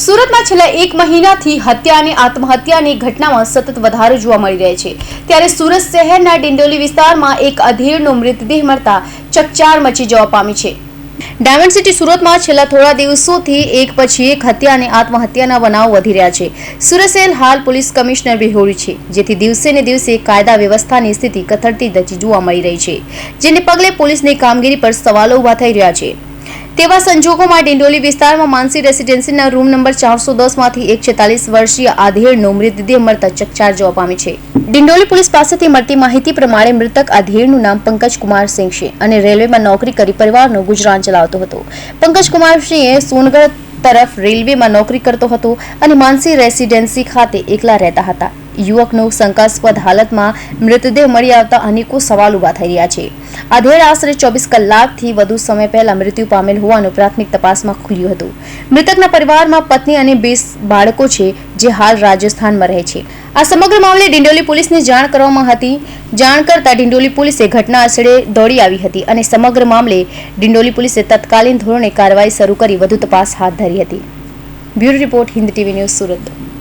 સુરતમાં છેલ્લા એક મહિનાથી હત્યા અને આત્મહત્યાની ઘટનામાં સતત વધારો જોવા મળી રહ્યો છે. ત્યારે સુરત શહેરના ડિંડોલી વિસ્તારમાં એક અધેડનો મૃતદેહ મળતા ચકચાર મચી જવા પામી છે. ડાયમંડ સિટી સુરતમાં છેલ્લા થોડા દિવસોથી એક પછી એક હત્યા અને આત્મહત્યાના બનાવો વધી રહ્યા છે. સુરત શહેર હાલ પોલીસ કમિશનર બિહોરી છે, જેથી દિવસે ને દિવસે કાયદા વ્યવસ્થાની સ્થિતિ કથળતી જોવા મળી રહી છે. જેને પગલે પોલીસની કામગીરી પર સવાલો ઊભા થઈ રહ્યા છે. તેવા સંજોગોમાં ડિંડોલી વિસ્તારમાં માનસી રેસિડેન્સીના રૂમ નંબર ચારસો દસમાંથી એક છેતાલીસ વર્ષીય આધેડનો મૃતદેહ મળતા ચકચાર જોવા પામી છે. ડિંડોલી પોલીસ પાસેથી મળતી માહિતી પ્રમાણે મૃતક આધેડનું નામ પંકજ સિંહ છે અને રેલવેમાં નોકરી કરી પરિવારનું ગુજરાન ચલાવતો હતો. પંકજ કુમાર સિંહે સોનગઢ તરફ રેલવેમાં નોકરી કરતો હતો અને માનસી રેસિડેન્સી ખાતે એકલા રહેતા હતા. યુવકનો શંકાસ્પદ હાલતમાં મૃતદેહ મળી આવતા અનેકો સવાલ ઊભા થઈ રહ્યા છે. આધેડ આશરે ચોવીસ કલાકથી વધુ સમય પહેલા મૃત્યુ પામેલ હોવાનું પ્રાથમિક તપાસમાં ખુલ્યું હતું. મૃતકના પરિવારમાં પત્ની અને બે બાળકો છે, જે હાલ રાજસ્થાનમાં રહે છે. આ સમગ્ર મામલે ડિંડોલી પોલીસને જાણ કરવામાં હતી. જાણ કરતા ડિંડોલી પોલીસે ઘટના આશરે દોડી આવી હતી અને સમગ્ર મામલે ડિંડોલી પોલીસે તત્કાલીન ધોરણે કાર્યવાહી શરૂ કરી વધુ તપાસ હાથ ધરી હતી. Bureau report Hind TV news Surat.